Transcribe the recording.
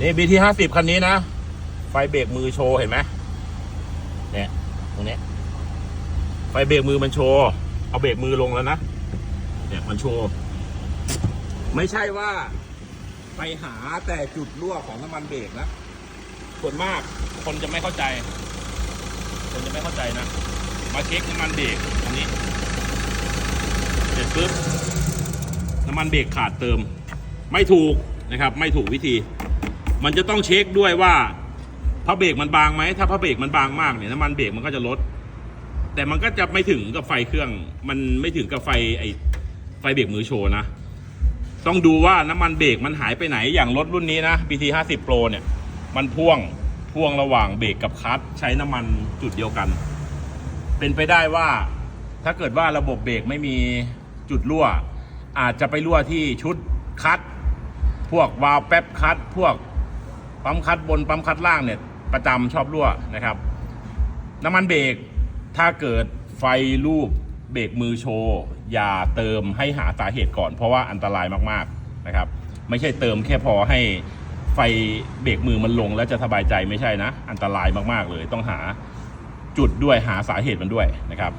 นี่บีทีห้าสิบคันนี้นะ ไฟเบรกมือโชว์เห็นไหมเนี่ยตรงเนี้ยไฟเบรกมือมันโชว์ เอาเบรกมือลงแล้วนะ เนี่ยมันโชว์ ไม่ใช่ว่า ไปหาแต่จุดรั่วของน้ำมันเบรกนะ ส่วนมากคนจะไม่เข้าใจ คนจะไม่เข้าใจนะ มาเช็คน้ำมันเบรกอันนี้ เสร็จปุ๊บ น้ำมันเบรกขาดเติม ไม่ถูกนะครับ ไม่ถูกวิธี มันจะต้องเช็คด้วยว่าพระเบรกมันบางไหมถ้าพระเบรกมันบางมากเนี่ยน้ำมันเบรกมันก็จะลด แต่มันก็จะไม่ถึงกับไฟเครื่อง มันไม่ถึงกับไฟไอไฟเบรกมือโชว์นะ ต้องดูว่าน้ำมันเบรกมันหายไปไหนอย่างรถรุ่นนี้นะ BT 50 Pro เนี่ย มันพ่วงพ่วงระหว่างเบรกกับคลัตช์ใช้น้ำมันจุดเดียวกัน เป็นไปได้ว่าถ้าเกิดว่าระบบเบรกไม่มีจุดรั่ว อาจจะไปรั่วที่ชุดคลัตช์พวกวาล์วแป๊บคลัตช์พวก ปั๊มคลัตช์บนปั๊มคลัตช์ล่างเนี่ยประจำชอบรั่วนะครับ น้ำมันเบรกถ้าเกิดไฟรูปเบรกมือโชว์อย่าเติมให้หาสาเหตุก่อน เพราะว่าอันตรายมากๆนะครับ ไม่ใช่เติมแค่พอให้ไฟเบรกมือมันลงแล้วจะสบายใจไม่ใช่นะ อันตรายมากๆเลย ต้องหาจุดด้วยหาสาเหตุมันด้วยนะครับ